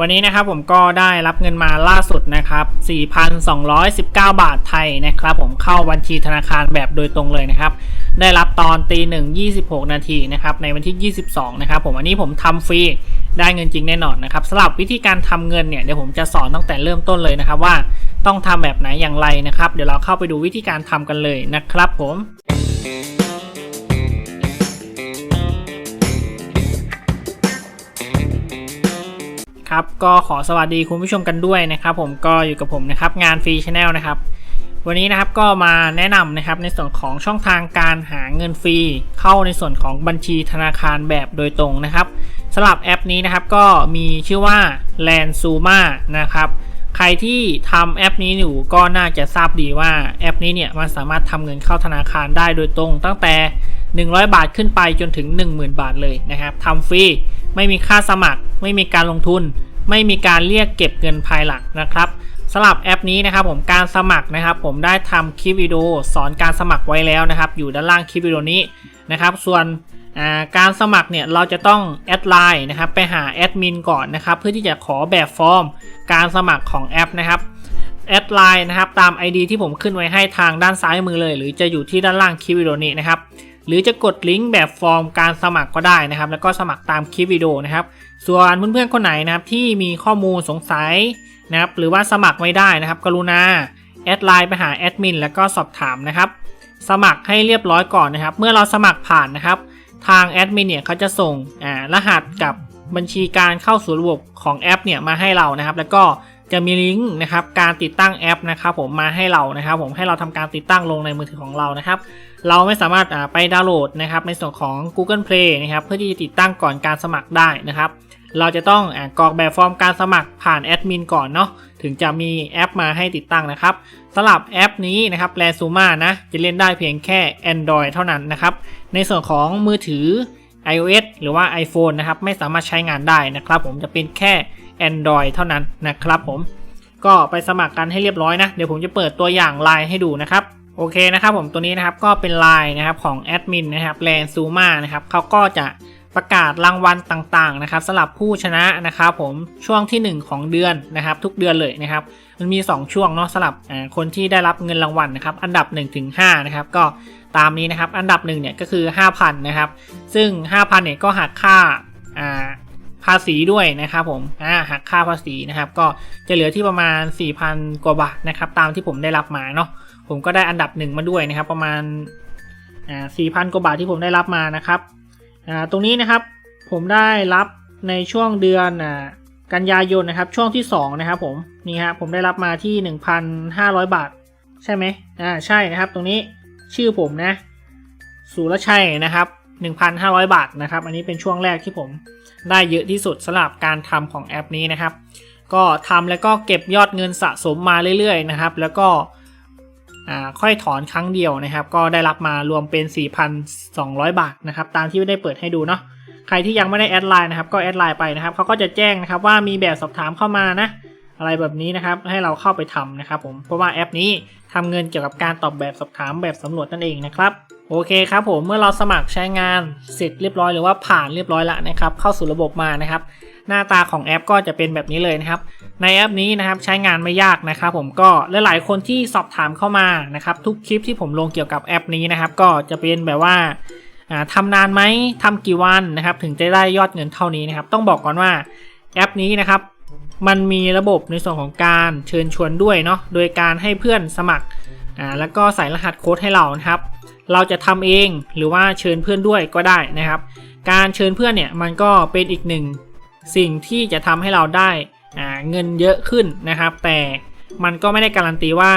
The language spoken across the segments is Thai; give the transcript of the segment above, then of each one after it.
วันนี้นะครับผมก็ได้รับเงินมาล่าสุดนะครับ 4,219 บาทไทยนะครับผมเข้าบัญชีธนาคารแบบโดยตรงเลยนะครับ ได้รับตอนตีหนึ่ง26นาทีนะครับในวันที่ 22 นะครับผมอันนี้ผมทำฟรีได้เงินจริงแน่นอนนะครับสำหรับวิธีการทำเงินเนี่ยเดี๋ยวผมจะสอนตั้งแต่เริ่มต้นเลยนะครับว่าต้องทำแบบไหนอย่างไรนะครับ เดี๋ยวเราเข้าไปดูวิธีการทำกันเลยนะครับผม ครับก็ขอสวัสดีคุณผู้ชมกันด้วยนะครับผมก็อยู่กับผมนะครับงานฟรีชาแนลนะครับวันนี้นะครับก็มาแนะนำนะครับในส่วนของช่องทางการหาเงินฟรี เข้าในส่วนของบัญชีธนาคารแบบโดยตรงนะครับสำหรับแอปนี้นะครับก็มีชื่อว่า l a n z u m a นะครับใครที่ทำแอปนี้อยู่ก็น่าจะทราบดีว่าแอปนี้เนี่ยมันสามารถทำเงินเข้าธนาคารได้โดยตรง ตั้งแต่ 100 บาทขึ้นไปจนถึง 10,000 บาทเลยนะครับทำฟรีไม่มีค่าสมัคร ไม่มีการลงทุน ไม่มีการเรียกเก็บเงินภายหลังนะครับสำหรับแอปนี้นะครับผมการสมัครนะครับ ผมได้ทำคลิปวิดีโอสอนการสมัครไว้แล้วนะครับ อยู่ด้านล่างคลิปวิดีโอนี้นะครับ ส่วนการสมัครเนี่ยเราจะต้องแอดไลน์นะครับไปหาแอดมินก่อนนะครับ เพื่อที่จะขอแบบฟอร์ม การสมัครของแอปนะครับแอดไลน์นะครับตาม ID ที่ผมขึ้นไว้ให้ทางด้านซ้ายมือเลย หรือจะอยู่ที่ด้านล่างคลิปวิดีโอนี้นะครับหรือจะกดลิงก์แบบฟอร์มการสมัครก็ได้นะครับ แล้วก็สมัครตามคลิปวิดีโอนะครับ ส่วนเพื่อนๆคนไหนนะครับที่มีข้อมูลสงสัยนะครับหรือว่าสมัครไม่ได้นะครับ กรุณาแอดไลน์ไปหาแอดมินแล้วก็สอบถามนะครับ สมัครให้เรียบร้อยก่อนนะครับ เมื่อเราสมัครผ่านนะครับ ทางแอดมินเนี่ยเขาจะส่งรหัสกับบัญชีการเข้าสู่ระบบของแอปเนี่ยมาให้เรานะครับ แล้วก็ จะมีลิงก์นะครับการติดตั้งแอปนะครับผมมาให้เรานะครับ ผมให้เราทำการติดตั้งลงในมือถือของเรานะครับ เราไม่สามารถไปดาวน์โหลดนะครับในส่วนของ Google Play นะครับเพื่อที่จะติดตั้งก่อนการสมัครได้นะครับ เราจะต้องอกรอกแบบฟอร์มการสมัครผ่านแอดมินก่อนเนาะถึงจะมีแอปมาให้ติดตั้งนะครับสำหรับแอปนี้นะครับแ a ซูมานะจะเล่นได้เพียงแค่ Android เท่านั้นนะครับในส่วนของมือถือ iOS หรือว่า iPhone นะครับ ไม่สามารถใช้งานได้นะครับ ผมจะเป็นแค่ Android เท่านั้นนะครับผมก็ไปสมัครกันให้เรียบร้อยนะ เดี๋ยวผมจะเปิดตัวอย่างไลน์ให้ดูนะครับโอเคนะครับผมตัวนี้นะครับก็เป็นไลน์นะครับของแอดมินนะครับแลนซูมานะครับเขาก็จะประกาศรางวัลต่างๆนะครับสำหรับผู้ชนะนะครับผมช่วงที่ 1 ของเดือนนะครับ ทุกเดือนเลยนะครับมันมี 2 ช่วงเนาะสำหรับคนที่ได้รับเงินรางวัลนะครับอันดับ1ถึง5นะครับก็ ตามนี้นะครับ อันดับ1เนี่ยก็คือ 5,000 นะครับ ซึ่ง 5,000 เนี่ยก็หักค่าภาษีด้วยนะครับผมหักค่าภาษีนะครับ ก็จะเหลือที่ประมาณ 4,000 กว่าบาทนะครับ ตามที่ผมได้รับมาเนาะ ผมก็ได้อันดับหนึ่งมาด้วยนะครับ ประมาณอ่า4,000 กว่าบาทที่ผมได้รับมานะครับอ่าตรงนี้นะครับผมได้รับในช่วงเดือนอ่ากันยายนนะครับ ช่วงที่ 2 นะครับผม นี่ฮะผมได้รับมาที่ 1,500 บาท ใช่ไหมอ่าใช่นะครับตรงนี้ ชื่อผมนะสุรชัยนะครับ 1,500 บาทนะครับ อันนี้เป็นช่วงแรกที่ผมได้เยอะที่สุดสำหรับการทำของแอปนี้นะครับ ก็ทำแล้วก็เก็บยอดเงินสะสมมาเรื่อยๆนะครับ แล้วก็ค่อยถอนครั้งเดียวนะครับ ก็ได้รับมารวมเป็น 4,200 บาทนะครับ ตามที่ได้เปิดให้ดูเนาะใครที่ยังไม่ได้แอดไลน์นะครับ ก็แอดไลน์ไปนะครับเขาก็จะแจ้งนะครับว่ามีแบบสอบถามเข้ามานะ อะไรแบบนี้นะครับ ให้เราเข้าไปทำนะครับผมเพราะว่าแอปนี้ทำเงินเกี่ยวกับการตอบแบบสอบถามแบบสำรวจนั่นเองนะครับโอเคครับผมเมื่อเราสมัครใช้งานเสร็จเรียบร้อยหรือว่าผ่านเรียบร้อยแล้วนะครับเข้าสู่ระบบมานะครับ หน้าตาของแอปก็จะเป็นแบบนี้เลยนะครับ ในแอปนี้นะครับใช้งานไม่ยากนะครับ ผมก็หลายๆคนที่สอบถามเข้ามานะครับ ทุกคลิปที่ผมลงเกี่ยวกับแอปนี้นะครับ ก็จะเป็นแบบว่าทำนานไหมทำกี่วันนะครับ ถึงจะได้ยอดเงินเท่านี้นะครับ ต้องบอกก่อนว่าแอปนี้นะครับ มันมีระบบในส่วนของการเชิญชวนด้วยเนาะโดยการให้เพื่อนสมัครอ่าแล้วก็ใส่รหัสโค้ดให้เรานะครับ เราจะทำเองหรือว่าเชิญเพื่อนด้วยก็ได้นะครับ การเชิญเพื่อนเนี่ยมันก็เป็นอีกหนึ่งสิ่งที่จะทำให้เราได้เงินเยอะขึ้นนะครับ แต่มันก็ไม่ได้การันตีว่า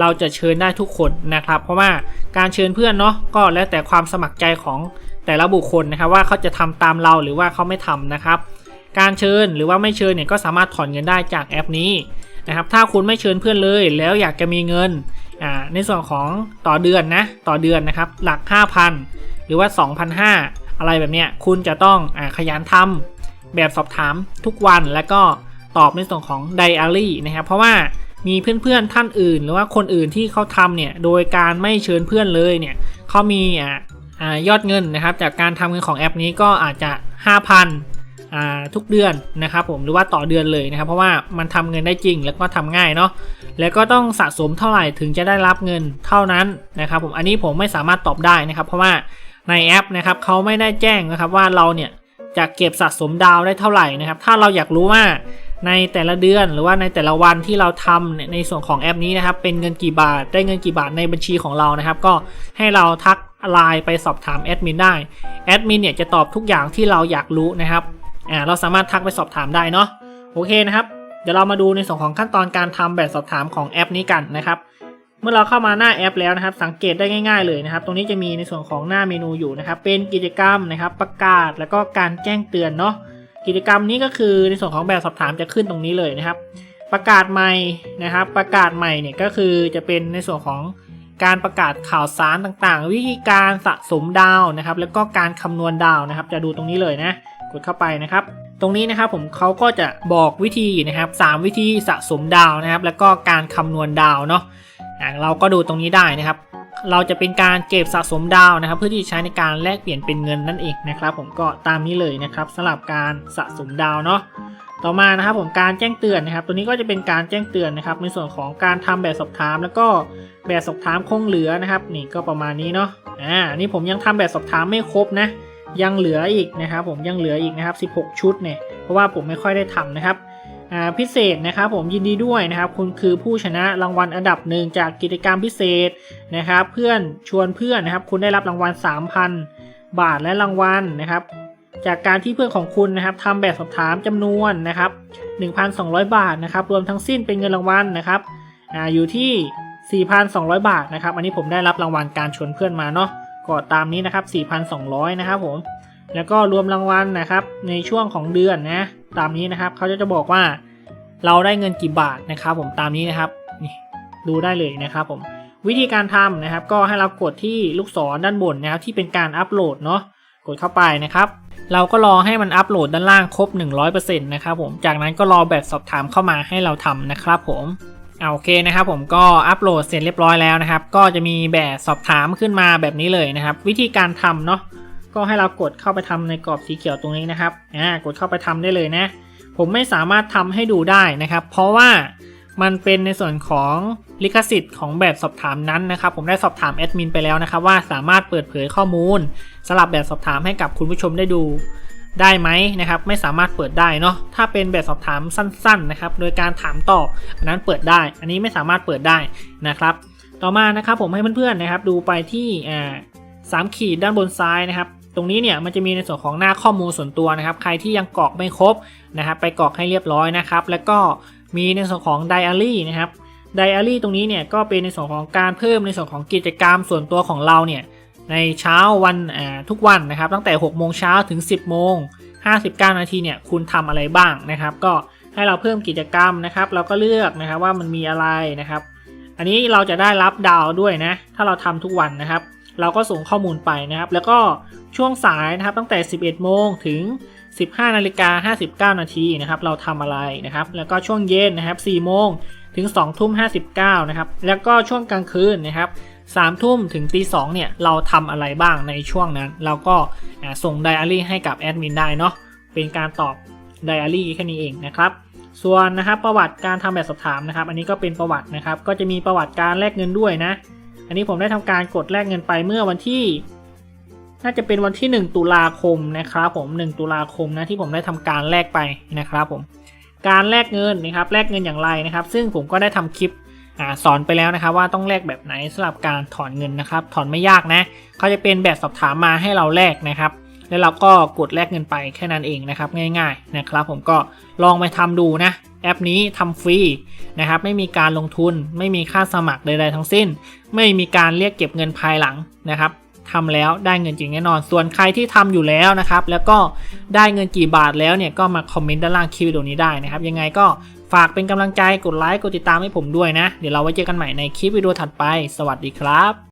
เราจะเชิญได้ทุกคนนะครับ เพราะว่าการเชิญเพื่อนเนาะก็แล้วแต่ความสมัครใจของแต่ละบุคคลนะครับ ว่าเขาจะทำตามเราหรือว่าเขาไม่ทำนะครับ การเชิญหรือว่าไม่เชิญเนี่ยก็สามารถถอนเงินได้จากแอปนี้นะครับ ถ้าคุณไม่เชิญเพื่อนเลย แล้วอยากจะมีเงินในส่วนของต่อเดือนนะต่อเดือนนะครับหลัก 5,000 หรือว่า 2,500 อะไรแบบเนี้ยคุณจะต้องอขยันทำแบบสอบถามทุกวันแล้วก็ตอบในส่วนของไดอารี่นะครับ เพราะว่ามีเพื่อนๆท่านอื่น หรือว่าคนอื่นที่เขาทำเนี่ยโดยการไม่เชิญเพื่อนเลยเนี่ยเขามีอ่ายอดเงินนะครับ จากการทำเงินของแอปนี้ก็อาจจะ 5,000 ทุกเดือนนะครับผมหรือว่าต่อเดือนเลยนะครับ เพราะว่ามันทำเงินได้จริงแล้วก็ทำง่ายเนาะแล้วก็ต้องสะสมเท่าไหร่ถึงจะได้รับเงินเท่านั้นนะครับผมอันนี้ผมไม่สามารถตอบได้นะครับ เพราะว่าในแอปนะครับเขาไม่ได้แจ้งนะครับว่าเราเนี่ยจะเก็บสะสมดาวได้เท่าไหร่นะครับ ถ้าเราอยากรู้ว่าในแต่ละเดือนหรือว่าในแต่ละวันที่เราทำในส่วนของแอปนี้นะครับ เป็นเงินกี่บาทได้เงินกี่บาทในบัญชีของเรานะครับ ก็ให้เราทักไลน์ไปสอบถามแอดมินได้แอดมินเนี่ยจะตอบทุกอย่างที่เราอยากรู้นะครับ อ่าเราสามารถทักไปสอบถามได้เนาะโอเคนะครับ เดี๋ยวเรามาดูในส่วนของขั้นตอนการทำแบบสอบถามของแอปนี้กันนะครับ เมื่อเราเข้ามาหน้าแอปแล้วนะครับ สังเกตได้ง่ายๆเลยนะครับ ตรงนี้จะมีในส่วนของหน้าเมนูอยู่นะครับ เป็นกิจกรรมนะครับประกาศแล้วก็การแจ้งเตือนเนาะกิจกรรมนี้ก็คือในส่วนของแบบสอบถามจะขึ้นตรงนี้เลยนะครับ ประกาศใหม่นะครับ ประกาศใหม่เนี่ยก็คือจะเป็นในส่วนของการประกาศข่าวสารต่างๆ วิธีการสะสมดาวนะครับ แล้วก็การคำนวณดาวนะครับ จะดูตรงนี้เลยนะ กดเข้าไปนะครับ ตรงนี้นะครับผมเขาก็จะบอกวิธีนะครับสามวิธีสะสมดาวนะครับ แล้วก็การคำนวณดาวเนาะอะเราก็ดูตรงนี้ได้นะครับ เราจะเป็นการเก็บสะสมดาวนะครับ เพื่อที่จะใช้ในการแลกเปลี่ยนเป็นเงินนั่นเองนะครับ ผมก็ตามนี้เลยนะครับสำหรับการสะสมดาวเนาะต่อมานะครับผมการแจ้งเตือนนะครับ ตัวนี้ก็จะเป็นการแจ้งเตือนนะครับ ในส่วนของการทำแบบสอบถาม แล้วก็แบบสอบถามคงเหลือนะครับ นี่ก็ประมาณนี้เนาะอ่านี่ผมยังทำแบบสอบถามไม่ครบนะ ยังเหลืออีกนะครับผมยังเหลืออีกนะครับ 16 ชุดเนี่ยเพราะว่าผมไม่ค่อยได้ทำนะครับพิเศษนะครับผมยินดีด้วยนะครับ คุณคือผู้ชนะรางวัลอันดับหนึ่งจากกิจกรรมพิเศษนะครับ เพื่อนชวนเพื่อนนะครับ คุณได้รับรางวัล 3,000 บาทและรางวัลนะครับ จากการที่เพื่อนของคุณนะครับทำแบบสอบถามจำนวนนะครับ 1,200 บาทนะครับ รวมทั้งสิ้นเป็นเงินรางวัลนะครับออยู่ที่ 4,200 บาทนะครับ อันนี้ผมได้รับรางวัลการชวนเพื่อนมาเนาะ ก็ตามนี้นะครับ 4,200 นะครับผมแล้วก็รวมรางวัลนะครับ ในช่วงของเดือนนะตามนี้นะครับเขาจะจะบอกว่าเราได้เงินกี่บาทนะครับ ผมตามนี้นะครับนี่ดูได้เลยนะครับ ผมวิธีการทำนะครับ ก็ให้เรากดที่ลูกศรด้านบนนะครับที่เป็นการอัปโหลดเนาะกดเข้าไปนะครับ เราก็รอให้มันอัปโหลดด้านล่างครบ 100%นะครับผมจากนั้นก็รอแบบสอบถามเข้ามาให้เราทำนะครับผม เอาโอเคนะครับผมก็อัปโหลดเสร็จเรียบร้อยแล้วนะครับ ก็จะมีแบบสอบถามขึ้นมาแบบนี้เลยนะครับ วิธีการทำเนาะก็ให้เรากดเข้าไปทำในกรอบสีเขียวตรงนี้นะครับอ่ากดเข้าไปทำได้เลยนะ ผมไม่สามารถทำให้ดูได้นะครับ เพราะว่ามันเป็นในส่วนของลิขสิทธิ์ของแบบสอบถามนั้นนะครับ ผมได้สอบถามแอดมินไปแล้วนะครับว่าสามารถเปิดเผยข้อมูลสลับแบบสอบถามให้กับคุณผู้ชมได้ดู ได้ไหมนะครับไม่สามารถเปิดได้เนาะถ้าเป็นแบบสอบถามสั้นๆนะครับโดยการถามตอบอันนั้นเปิดได้ อันนี้ไม่สามารถเปิดได้นะครับ ต่อมานะครับผมให้เพื่อนๆนะครับดูไปที่สามขีดด้านบนซ้ายนะครับตรงนี้เนี่ยมันจะมีในส่วนของหน้าข้อมูลส่วนตัวนะครับ ใครที่ยังกรอกไม่ครบนะครับไปกรอกให้เรียบร้อยนะครับ แล้วก็มีในส่วนของไดอารี่นะครับไดอารี่ตรงนี้เนี่ยก็เป็นในส่วนของการเพิ่มในส่วนของกิจกรรมส่วนตัวของเราเนี่ย ในเช้าวันทุกวันนะครับ ตั้งแต่ 6 โมงเช้าถึง 10 โมง 59 นาทีเนี่ยคุณทำอะไรบ้างนะครับ ก็ให้เราเพิ่มกิจกรรมนะครับ เราก็เลือกนะครับว่ามันมีอะไรนะครับ อันนี้เราจะได้รับดาวด้วยนะ ถ้าเราทำทุกวันนะครับ เราก็ส่งข้อมูลไปนะครับ แล้วก็ช่วงสายนะครับตั้งแต่ 11 โมงถึง 15 นาฬิกา 59 นาทีนะครับ เราทำอะไรนะครับ แล้วก็ช่วงเย็นนะครับ 4 โมงถึง 2 ทุ่ม 59 นะครับ แล้วก็ช่วงกลางคืนนะครับ 3ทุ่มถึงตี2เนี่ย เราทำอะไรบ้างในช่วงนั้น เราก็ส่งไดอารี่ให้กับแอดมินได้เนาะเป็นการตอบไดอารี่แค่นี้เองนะครับส่วนนะครับประวัติการทำแบบสอบถามนะครับ อันนี้ก็เป็นประวัตินะครับ ก็จะมีประวัติการแลกเงินด้วยนะ อันนี้ผมได้ทำการกดแลกเงินไปเมื่อวันที่ น่าจะเป็นวันที่ 1 ตุลาคมนะครับ ผม 1 ตุลาคมนะที่ผมได้ทำการแลกไปนะครับ ผม การแลกเงินนะครับ แลกเงินอย่างไรนะครับ ซึ่งผมก็ได้ทำคลิป สอนไปแล้วนะครับว่าต้องแลกแบบไหนสำหรับการถอนเงินนะครับ ถอนไม่ยากนะเขาจะเป็นแบบสอบถามมาให้เราแลกนะครับ แล้วเราก็กดแลกเงินไปแค่นั้นเองนะครับ ง่าย ๆนะครับ ผมก็ลองไปทำดูนะแอปนี้ทำฟรีนะครับ ไม่มีการลงทุน ไม่มีค่าสมัครใดๆทั้งสิ้น ไม่มีการเรียกเก็บเงินภายหลังนะครับทำแล้วได้เงินจริงแน่นอน ส่วนใครที่ทำอยู่แล้วนะครับ แล้วก็ได้เงินกี่บาทแล้วเนี่ยก็มาคอมเมนต์ด้านล่างคลิปวิดีโอนี้ได้นะครับ ยังไงก็ ฝากเป็นกำลังใจกดไลค์กดติดตามให้ผมด้วยนะ เดี๋ยวเราไว้เจอกันใหม่ในคลิปวิดีโอถัดไป สวัสดีครับ